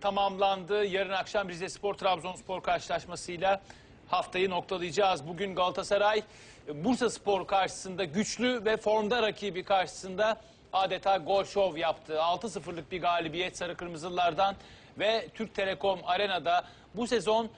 tamamlandı. Yarın akşam Rize Spor Trabzonspor karşılaşmasıyla haftayı noktalayacağız. Bugün Galatasaray Bursa Spor karşısında güçlü ve formda rakibi karşısında adeta gol şov yaptı. 6-0'lık bir galibiyet Sarı Kırmızılılardan ve Türk Telekom Arena'da bu sezon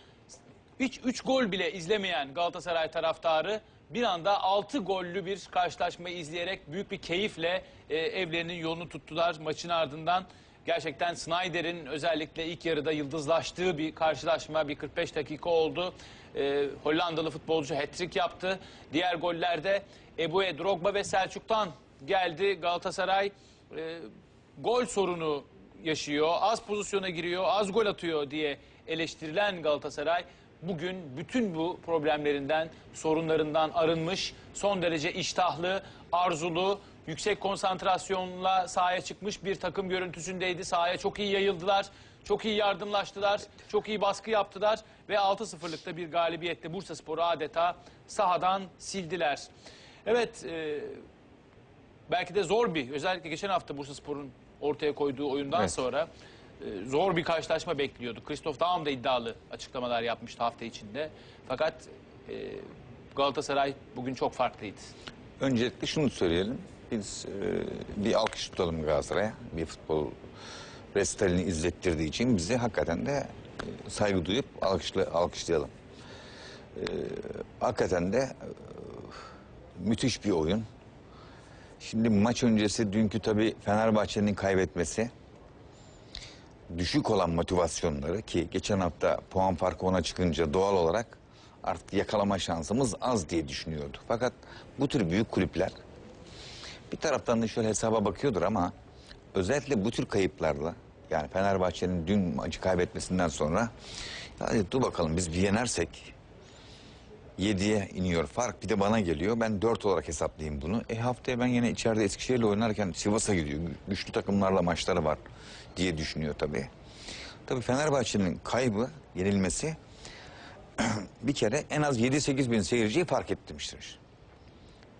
hiç 3 gol bile izlemeyen Galatasaray taraftarı bir anda 6 gollü bir karşılaşmayı izleyerek büyük bir keyifle e, evlerinin yolunu tuttular maçın ardından. Gerçekten Snyder'in özellikle ilk yarıda yıldızlaştığı bir karşılaşma bir 45 dakika oldu. E, Hollandalı futbolcu hat-trick yaptı. Diğer gollerde Ebu'ye, Drogba ve Selçuk'tan geldi. Galatasaray e, gol sorunu yaşıyor. Az pozisyona giriyor, az gol atıyor diye eleştirilen Galatasaray bugün bütün bu problemlerinden, sorunlarından arınmış, son derece iştahlı, arzulu, yüksek konsantrasyonla sahaya çıkmış bir takım görüntüsündeydi. Sahaya çok iyi yayıldılar, çok iyi yardımlaştılar, çok iyi baskı yaptılar ve 6-0'lıkta bir galibiyette Bursaspor'u adeta sahadan sildiler. Evet, e, belki de zor bir özellikle geçen hafta Bursaspor'un ortaya koyduğu oyundan Evet. sonra zor bir karşılaşma bekliyordu. Christoph Daum da iddialı açıklamalar yapmıştı hafta içinde. Fakat e, Galatasaray bugün çok farklıydı. Öncelikle şunu söyleyelim. Biz e, bir alkış tutalım Galatasaray'a. Bir futbol resitalini izlettirdiği için bizi hakikaten de e, saygı duyup alkışla, alkışlayalım. E, hakikaten de e, müthiş bir oyun. Şimdi maç öncesi dünkü tabii Fenerbahçe'nin kaybetmesi düşük olan motivasyonları ki geçen hafta puan farkı ona çıkınca doğal olarak artık yakalama şansımız az diye düşünüyordu. Fakat bu tür büyük kulüpler bir taraftan da şöyle hesaba bakıyordur ama özellikle bu tür kayıplarla yani Fenerbahçe'nin dün maçı kaybetmesinden sonra hadi dur bakalım biz bir yenersek 7'ye iniyor fark bir de bana geliyor. Ben 4 olarak hesaplayayım bunu. E haftaya ben yine içeride Eskişehir'le oynarken Sivas'a gidiyor. Gü- Güçlü takımlarla maçları var diye düşünüyor tabii. Tabii Fenerbahçe'nin kaybı, yenilmesi bir kere en az 7-8 bin seyirciyi fark ettirmiştir.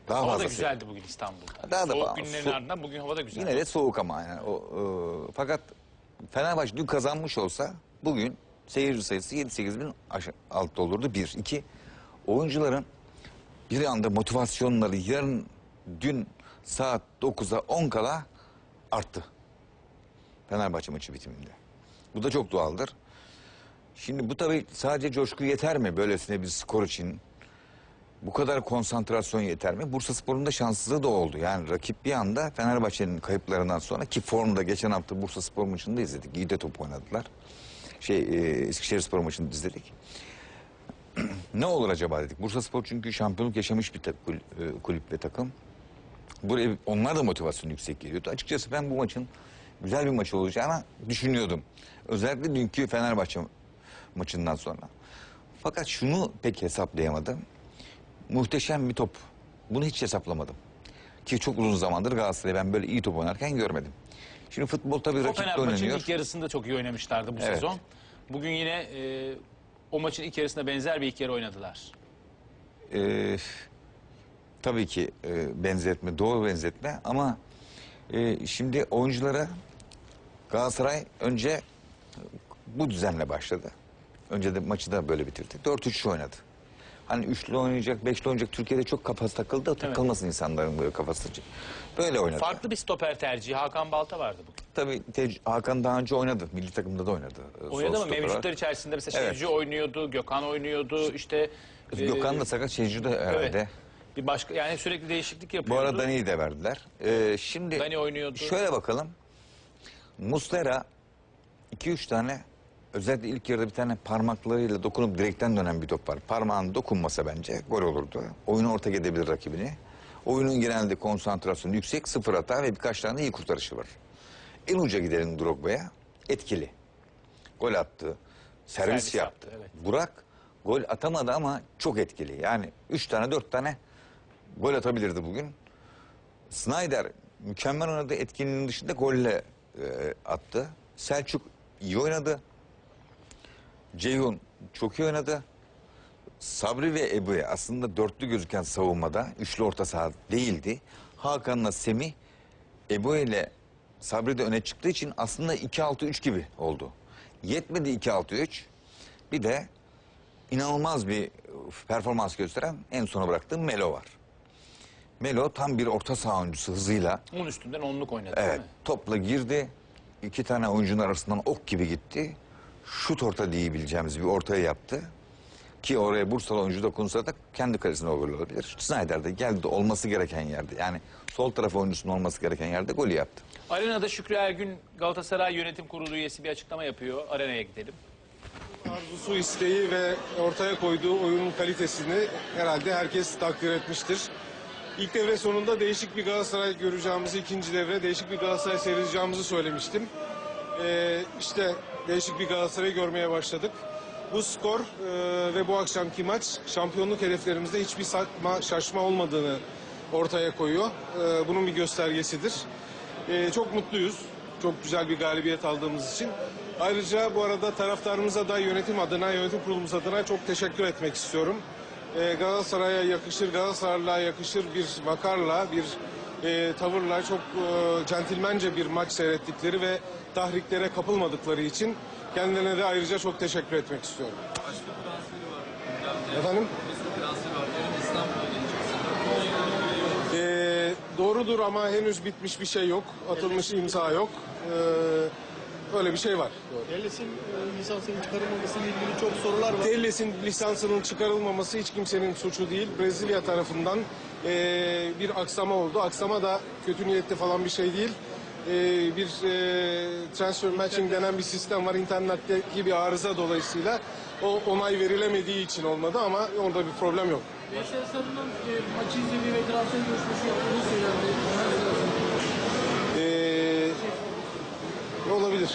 Daha Hava da güzeldi bugün İstanbul'da. Daha da Soğuk bağlı. günlerin Su- ardından bugün hava da güzel. Yine de soğuk ama yani o, e, fakat Fenerbahçe dün kazanmış olsa bugün seyirci sayısı 7-8 bin altta olurdu. Bir. iki oyuncuların bir anda motivasyonları yarın dün saat 9'a 10 kala arttı. Fenerbahçe maçı bitiminde. Bu da çok doğaldır. Şimdi bu tabii sadece coşku yeter mi böylesine bir skor için? Bu kadar konsantrasyon yeter mi? Bursa Spor'un da şanssızlığı da oldu. Yani rakip bir anda Fenerbahçe'nin kayıplarından sonra ki formda geçen hafta Bursa Spor maçında izledik. İyi de top oynadılar. Şey e, Eskişehir Spor maçını izledik. ne olur acaba dedik. Bursa Spor çünkü şampiyonluk yaşamış bir e, kulüp ve takım. Buraya onlar da motivasyon yüksek geliyordu. Açıkçası ben bu maçın güzel bir maç olacağını düşünüyordum. Özellikle dünkü Fenerbahçe maçından sonra. Fakat şunu pek hesaplayamadım. Muhteşem bir top. Bunu hiç hesaplamadım. Ki çok uzun zamandır Galatasaray'ı ben böyle iyi top oynarken görmedim. Şimdi futbol tabii rakiple oynanıyor. ilk yarısında çok iyi oynamışlardı bu Evet. sezon. Bugün yine e, o maçın ilk yarısında benzer bir ilk yarı oynadılar. Ee, tabii ki e, benzetme, doğru benzetme ama e, şimdi oyunculara Galatasaray önce bu düzenle başladı. Önce de maçı da böyle bitirdi. 4-3 oynadı. Hani üçlü oynayacak, beşli oynayacak. Türkiye'de çok kafası takıldı. Takılmasın insanların böyle kafası. Böyle oynadı. Farklı bir stoper tercihi Hakan Balta vardı bugün. Tabii Hakan daha önce oynadı. Milli takımda da oynadı. Ee, Oynadı ama mevcutlar içerisinde mesela Evet. Şevci oynuyordu, Gökhan oynuyordu, işte e, Gökhan da sakat, Şevcu da herhalde. evet. Bir başka yani sürekli değişiklik Bu yapıyordu. arada Dani'yi de verdiler. Ee, şimdi Dani oynuyordu. şöyle bakalım. Muslera 2-3 tane özellikle ilk yarıda bir tane parmaklarıyla dokunup direkten dönen bir top var. Parmağın dokunmasa bence gol olurdu. Oyunu ortak edebilir rakibini. Oyunun genelde konsantrasyonu yüksek, sıfır hata ve birkaç tane iyi kurtarışı var. En uca gidelim Drogba'ya. Etkili. Gol attı. Servis, Servis yaptı. yaptı, evet. Burak gol atamadı ama çok etkili. Yani üç tane dört tane gol atabilirdi bugün. Snyder mükemmel oynadı. Etkinin dışında golle e, attı. Selçuk iyi oynadı. Ceyhun çok iyi oynadı. Sabri ve Ebu'ya aslında dörtlü gözüken savunmada üçlü orta saha değildi. Hakan'la Semih Ebu ile Sabri de öne çıktığı için aslında 2-6-3 gibi oldu. Yetmedi 2-6-3. Bir de inanılmaz bir performans gösteren en sona bıraktığım Melo var. Melo tam bir orta saha oyuncusu hızıyla. Onun üstünden onluk oynadı değil Evet mi? topla girdi. İki tane oyuncunun arasından ok gibi gitti. Şut orta diyebileceğimiz bir ortaya yaptı. Ki oraya Bursalı oyuncu dokunsa da kendi kalesine gol olabilir. Snyder de geldi de olması gereken yerde. Yani sol taraf oyuncusunun olması gereken yerde golü yaptı. Arenada Şükrü Ergün Galatasaray Yönetim Kurulu üyesi bir açıklama yapıyor. Arenaya gidelim. Arzusu, isteği ve ortaya koyduğu oyunun kalitesini herhalde herkes takdir etmiştir. İlk devre sonunda değişik bir Galatasaray göreceğimizi, ikinci devre değişik bir Galatasaray seyredeceğimizi söylemiştim. Ee, işte değişik bir Galatasaray görmeye başladık. Bu skor e, ve bu akşamki maç şampiyonluk hedeflerimizde hiçbir sakma, şaşma olmadığını ortaya koyuyor. Ee, bunun bir göstergesidir. Ee, çok mutluyuz. Çok güzel bir galibiyet aldığımız için. Ayrıca bu arada taraftarımıza da yönetim adına, yönetim kurulumuz adına çok teşekkür etmek istiyorum. Ee, Galatasaray'a yakışır, Galatasaray'a yakışır bir vakarla, bir e, tavırla çok e, centilmence bir maç seyrettikleri ve tahriklere kapılmadıkları için kendilerine de ayrıca çok teşekkür etmek istiyorum. Efendim? Ee, doğrudur ama henüz bitmiş bir şey yok. Atılmış imza yok. Ee, öyle bir şey var. Doğru. Ellis'in e, lisansının çıkarılmamasıyla ilgili çok sorular var. Telles'in lisansının çıkarılmaması hiç kimsenin suçu değil. Brezilya tarafından ee, bir aksama oldu. Aksama da kötü niyetli falan bir şey değil. Ee, bir ee, transfer matching denen bir sistem var internetteki bir arıza dolayısıyla o onay verilemediği için olmadı ama orada bir problem yok. Veysel Sarı'nın e, maçı izlediği ve transfer görüşmesi yaptığını söylendi. Olabilir.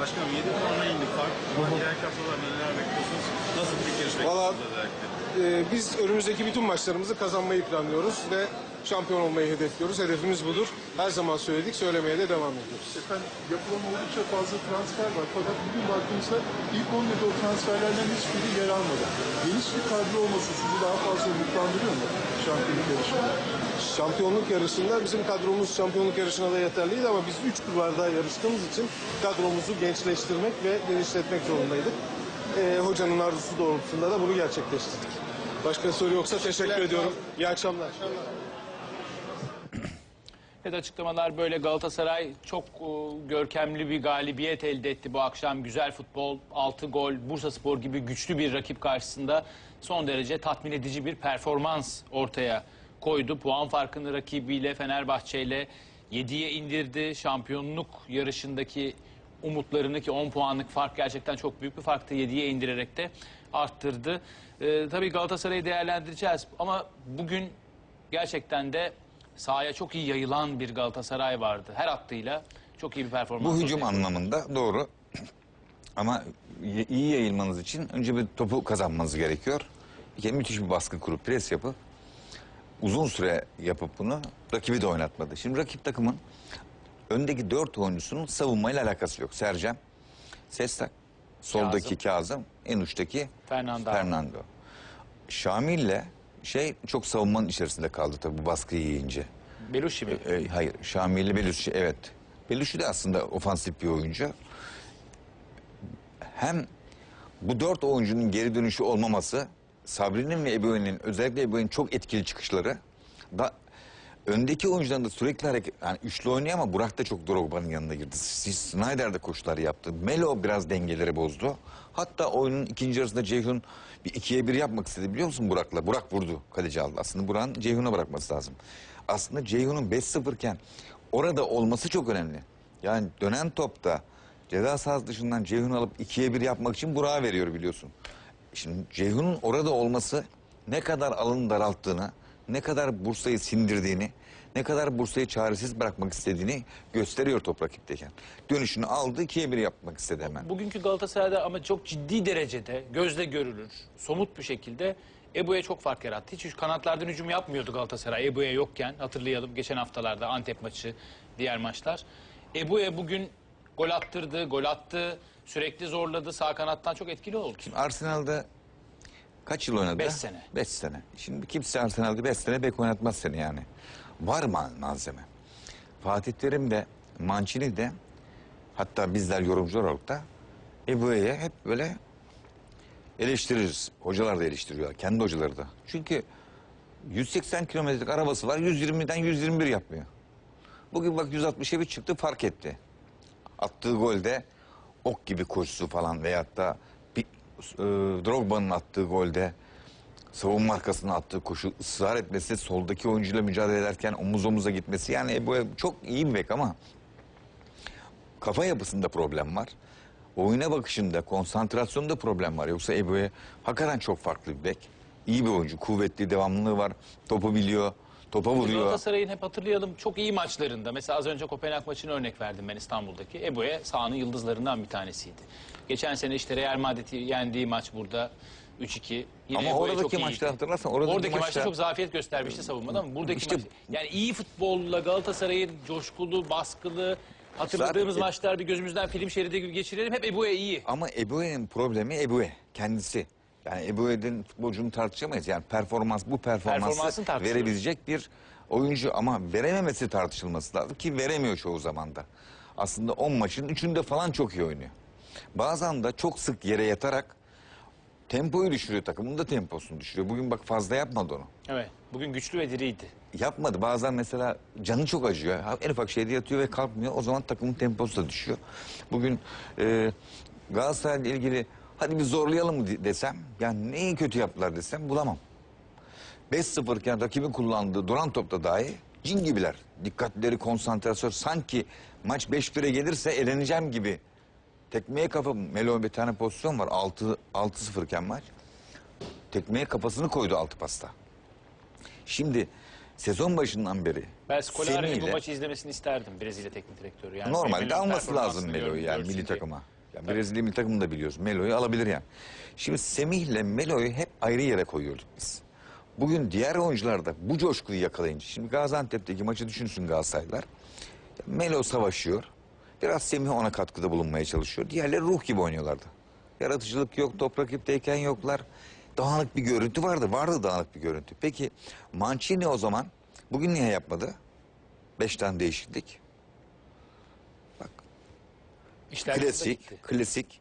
Başkanım 7 puanla indi fark. Diğer haftalarda neler bekliyorsunuz? Nasıl bir yarış Valla e, biz önümüzdeki bütün maçlarımızı kazanmayı planlıyoruz ve şampiyon olmayı hedefliyoruz. Hedefimiz budur. Her zaman söyledik, söylemeye de devam ediyoruz. Efendim yapılan oldukça fazla transfer var. Fakat bugün baktığımızda ilk 11'de o transferlerden hiçbiri yer almadı. Geniş bir kadro olması sizi daha fazla umutlandırıyor mu şampiyonluk yarışında? Şampiyonluk yarışında bizim kadromuz şampiyonluk yarışına da yeterliydi ama biz 3 kulvarda yarıştığımız için kadromuzu gençleştirmek ve genişletmek zorundaydık. E, hocanın arzusu doğrultusunda da bunu gerçekleştirdik. Başka soru yoksa teşekkür ediyorum. İyi akşamlar. Evet açıklamalar böyle Galatasaray çok e, görkemli bir galibiyet elde etti bu akşam. Güzel futbol, 6 gol, Bursa Spor gibi güçlü bir rakip karşısında son derece tatmin edici bir performans ortaya koydu. Puan farkını rakibiyle Fenerbahçe ile 7'ye indirdi. Şampiyonluk yarışındaki umutlarını ki 10 puanlık fark gerçekten çok büyük bir farktı. 7'ye indirerek de arttırdı. Ee, tabii Galatasaray'ı değerlendireceğiz ama bugün gerçekten de sahaya çok iyi yayılan bir Galatasaray vardı. Her hattıyla çok iyi bir performans. Bu hücum ortaya anlamında doğru. Ama iyi yayılmanız için önce bir topu kazanmanız gerekiyor. Bir kere müthiş bir baskı kurup pres yapıp uzun süre yapıp bunu rakibi de oynatmadı. Şimdi rakip takımın öndeki dört oyuncusunun savunmayla alakası yok. Sercan, Sestak, soldaki Kazım, en uçtaki Fernando. Fernando. Şamil'le şey çok savunmanın içerisinde kaldı tabii bu baskıyı yiyince. Belushi mi? E, hayır, Şamil'li Belushi evet. Belushi de aslında ofansif bir oyuncu. Hem bu dört oyuncunun geri dönüşü olmaması, Sabri'nin ve Ebou'nun özellikle Ebou'nun çok etkili çıkışları da öndeki oyuncuların da sürekli hareket, yani üçlü oynuyor ama Burak da çok Drogba'nın yanına girdi. Snyder de koşular yaptı. Melo biraz dengeleri bozdu. Hatta oyunun ikinci yarısında Ceyhun bir ikiye bir yapmak istedi biliyor musun Burak'la? Burak vurdu kaleci aldı. Aslında Burak'ın Ceyhun'a bırakması lazım. Aslında Ceyhun'un 5-0 iken orada olması çok önemli. Yani dönen topta ceza sahası dışından Ceyhun alıp ikiye bir yapmak için Burak'a veriyor biliyorsun. Şimdi Ceyhun'un orada olması ne kadar alanı daralttığını, ne kadar Bursa'yı sindirdiğini, ne kadar Bursa'yı çaresiz bırakmak istediğini gösteriyor top rakipteyken. Dönüşünü aldı, ikiye bir yapmak istedi hemen. Bugünkü Galatasaray'da ama çok ciddi derecede gözle görülür, somut bir şekilde Ebu'ya çok fark yarattı. Hiç kanatlardan hücum yapmıyordu Galatasaray Ebu'ya yokken. Hatırlayalım geçen haftalarda Antep maçı, diğer maçlar. Ebu'ya bugün gol attırdı, gol attı, sürekli zorladı. Sağ kanattan çok etkili oldu. Arsenal'da kaç yıl oynadı? Beş sene. Beş sene. Şimdi kimse Arsenal'da beş sene bek oynatmaz seni yani. Var mı malzeme? Fatih Terim de Mancini de hatta bizler yorumcular olarak da Ebu'ya hep böyle eleştiririz. Hocalar da eleştiriyorlar. Kendi hocaları da. Çünkü 180 kilometrelik arabası var. 120'den 121 yapmıyor. Bugün bak 160'a bir çıktı fark etti. Attığı golde ok gibi koşusu falan veyahut da bir, e, Drogba'nın attığı golde savunma arkasına attığı koşu ısrar etmesi, soldaki oyuncuyla mücadele ederken omuz omuza gitmesi yani Ebu çok iyi bir bek ama kafa yapısında problem var. Oyuna bakışında, konsantrasyonda problem var. Yoksa Ebu'ya hakikaten çok farklı bir bek. İyi bir oyuncu, kuvvetli, devamlılığı var. Topu biliyor, topa vuruyor. Galatasaray'ın hep hatırlayalım çok iyi maçlarında. Mesela az önce Kopenhag maçını örnek verdim ben İstanbul'daki. Eboe sahanın yıldızlarından bir tanesiydi. Geçen sene işte Real Madrid'i yendiği maç burada 3-2. Yine Ama oradaki iyiydi. maçta hatırlarsan oradaki, Oradaki maçta, maçta çok zafiyet göstermişti savunmada ama buradaki İşte- maç... Yani iyi futbolla Galatasaray'ın coşkulu, baskılı, hatırladığımız Zaten- maçlar bir gözümüzden film şeridi gibi geçirelim. Hep Eboe iyi. Ama Ebue'nin problemi Ebue kendisi. Yani Ebue'nin futbolcunu tartışamayız. Yani performans bu performansı verebilecek bir oyuncu ama verememesi tartışılması lazım ki veremiyor çoğu zaman da. Aslında 10 maçın 3'ünde falan çok iyi oynuyor. Bazen de çok sık yere yatarak tempoyu düşürüyor takımın da temposunu düşürüyor. Bugün bak fazla yapmadı onu. Evet. Bugün güçlü ve diriydi. Yapmadı. Bazen mesela canı çok acıyor. Ha, En ufak şeyde yatıyor ve kalkmıyor. O zaman takımın temposu da düşüyor. Bugün e, Galatasaray'la ilgili hadi bir zorlayalım mı de- desem. Yani neyi kötü yaptılar desem bulamam. 5-0 iken rakibin kullandığı duran topta dahi cin gibiler. Dikkatleri, konsantrasyon sanki maç 5-1'e gelirse eleneceğim gibi. Tekmeye kafa Melo bir tane pozisyon var. 6 6-0 iken maç. Tekmeye kafasını koydu altı pasta. Şimdi sezon başından beri Ben Scolari'nin bu maçı izlemesini isterdim Brezilya teknik direktörü. Yani normalde alması lazım Melo'yu yani milli takıma. Yani Brezilya milli takımını da biliyoruz. Melo'yu alabilir yani. Şimdi Semih'le Melo'yu hep ayrı yere koyuyorduk biz. Bugün diğer oyuncular da bu coşkuyu yakalayınca. Şimdi Gaziantep'teki maçı düşünsün Galatasaraylılar. Melo savaşıyor. Biraz Semih ona katkıda bulunmaya çalışıyor. Diğerleri ruh gibi oynuyorlardı. Yaratıcılık yok, top rakipteyken yoklar. Dağınık bir görüntü vardı. Vardı dağınık bir görüntü. Peki Mancini o zaman bugün niye yapmadı? Beş tane değişiklik. İşler Klasik, klasik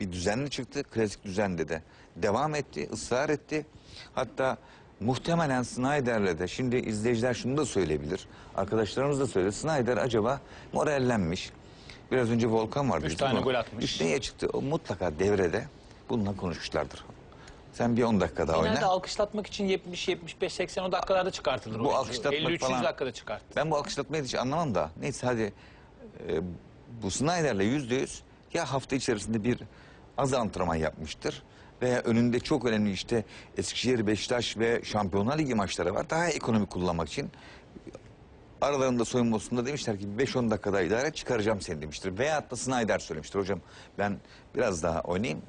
bir düzenli çıktı. Klasik düzende de devam etti, ısrar etti. Hatta muhtemelen Snyder'le de şimdi izleyiciler şunu da söyleyebilir. Arkadaşlarımız da söyledi. Snyder acaba morallenmiş. Biraz önce Volkan vardı. Üç tane gol atmış. Üç neye çıktı? O mutlaka devrede bununla konuşmuşlardır. Sen bir 10 dakika daha Genelde oyna. alkışlatmak için 70, 75, 80 o dakikalarda çıkartılır Bu oyuncu. alkışlatmak 53. falan- dakikada çıkart. Ben bu alkışlatmayı hiç anlamam da. Neyse hadi e, bu Snyder'le yüzde yüz ya hafta içerisinde bir az antrenman yapmıştır veya önünde çok önemli işte Eskişehir, Beşiktaş ve Şampiyonlar Ligi maçları var. Daha ekonomik kullanmak için aralarında soyunmasında demişler ki 5-10 dakikada idare çıkaracağım seni demiştir. Veyahut da Snyder söylemiştir hocam ben biraz daha oynayayım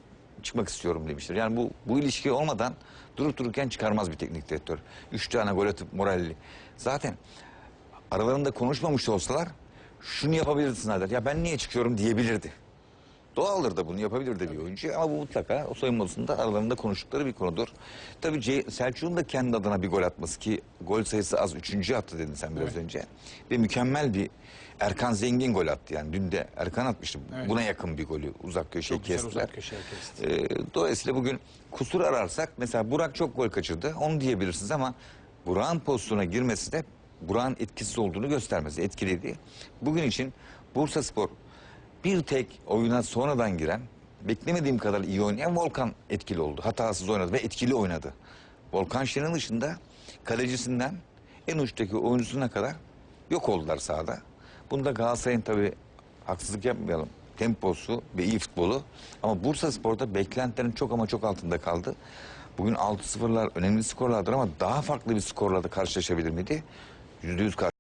çıkmak istiyorum demiştir. Yani bu, bu ilişki olmadan durup dururken çıkarmaz bir teknik direktör. Üç tane gol atıp moralli. Zaten aralarında konuşmamış olsalar şunu yapabilirdi Snyder. Ya ben niye çıkıyorum diyebilirdi. Doğaldır da bunu yapabilir de bir oyuncu ama bu mutlaka o soyunma odasında aralarında konuştukları bir konudur. Tabii C- Selçuk'un da kendi adına bir gol atması ki gol sayısı az üçüncü attı dedin sen biraz önce. Ve mükemmel bir Erkan Zengin gol attı yani dün de Erkan atmıştı. Evet. Buna yakın bir golü uzak köşeye Çok kestiler. uzak köşeye kesti. Ee, dolayısıyla bugün kusur ararsak mesela Burak çok gol kaçırdı onu diyebilirsiniz ama Burak'ın pozisyona girmesi de Burak'ın etkisiz olduğunu göstermesi etkiledi. Bugün için Bursa Spor bir tek oyuna sonradan giren beklemediğim kadar iyi oynayan Volkan etkili oldu. Hatasız oynadı ve etkili oynadı. Volkan Şen'in dışında kalecisinden en uçtaki oyuncusuna kadar yok oldular sahada. Bunda Galatasaray'ın tabii haksızlık yapmayalım. Temposu ve iyi futbolu. Ama Bursa Spor'da beklentilerin çok ama çok altında kaldı. Bugün 6-0'lar önemli skorlardır ama daha farklı bir skorla da karşılaşabilir miydi? %100 karşı